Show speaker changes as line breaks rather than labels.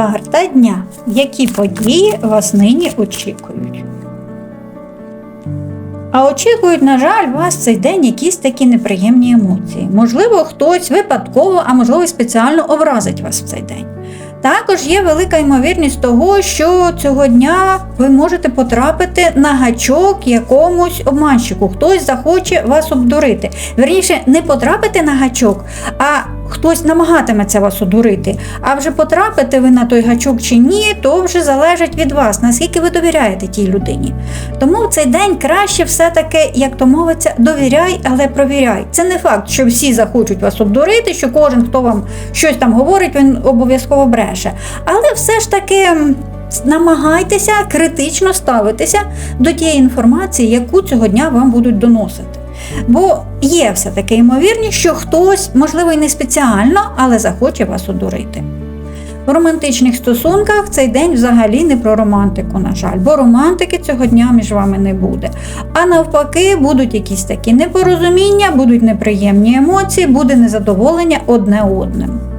Карта дня. Які події вас нині очікують? А очікують, на жаль, вас цей день якісь такі неприємні емоції. Можливо, хтось випадково, а можливо, спеціально образить вас в цей день. Також є велика ймовірність того, що цього дня ви можете потрапити на гачок якомусь обманщику. Хтось захоче вас обдурити. Верніше, не потрапити на гачок, а хтось намагатиметься вас одурити. А вже потрапите ви на той гачок чи ні, то вже залежить від вас, наскільки ви довіряєте тій людині. Тому в цей день краще все-таки, як то мовиться, довіряй, але провіряй. Це не факт, що всі захочуть вас обдурити, що кожен, хто вам щось там говорить, він обов'язково бреше. Але все ж таки. Намагайтеся критично ставитися до тієї інформації, яку цього дня вам будуть доносити. Бо є все-таки ймовірність, що хтось, можливо, і не спеціально, але захоче вас одурити. В романтичних стосунках цей день взагалі не про романтику, на жаль, бо романтики цього дня між вами не буде. А навпаки, будуть якісь такі непорозуміння, будуть неприємні емоції, буде незадоволення одне одним.